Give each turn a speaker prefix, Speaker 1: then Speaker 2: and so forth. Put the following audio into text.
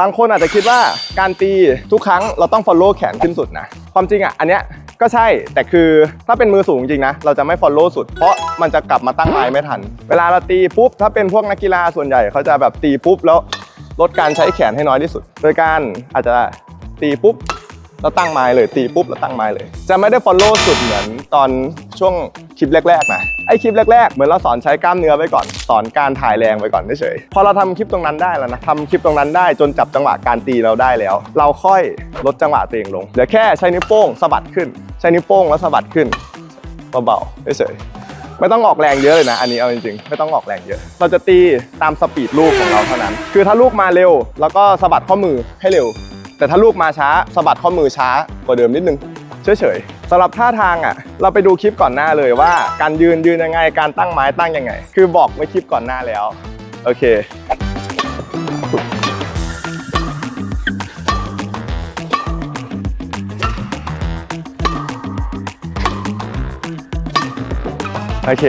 Speaker 1: บางคนอาจจะคิดว่าการตีทุกครั้งเราต้อง follow แขนขึ้นสุดนะ ความจริงอะ อันเนี้ยก็ใช่ แต่คือถ้าเป็นมือสูงจริงนะ เราจะไม่ follow สุด เพราะมันจะกลับมาตั้งไม้ไม่ทัน เวลาเราตีปุ๊บ ถ้าเป็นพวกนักกีฬาส่วนใหญ่เขาจะแบบตีปุ๊บแล้วลดการใช้แขนให้น้อยที่สุด โดยการอาจจะตีปุ๊บแล้วตั้งไม้เลยตีปุ๊บแล้วตั้งไม้เลย จะไม่ได้ follow สุดเหมือนตอน ช่วงคลิปแรกๆนะไอคลิปแรกๆเหมือนเราสอนใช้กล้ามเนื้อไว้ก่อน สอนการถ่ายแรงไว้ก่อนเฉยๆพอเราทำคลิปตรงนั้นได้แล้วนะทำคลิปตรงนั้นได้จนจับจังหวะการตีเราได้แล้ว เราค่อยลดจังหวะตัวเองลงเหลือแค่ใช้นิ้วโป้งสะบัดขึ้น ใช้นิ้วโป้งแล้วสะบัดขึ้นเบาๆเฉยไม่ต้องออกแรงเยอะเลยนะ อันนี้เอาจริงๆ ไม่ต้องออกแรงเยอะ เราจะตีตามสปีดลูกของเราเท่านั้น คือถ้าลูกมาเร็ว แล้วก็สะบัดข้อมือให้เร็ว แต่ถ้าลูกมาช้าสะบัดข้อมือช้ากว่าเดิมนิดนึง เฉยๆสำหรับท่าทางอะ เราไปดูคลิปก่อนหน้าเลยว่า การยืนยืนยังไง การตั้งไม้ตั้งยังไง คือบอกไว้คลิปก่อนหน้าแล้ว โอเคโอเค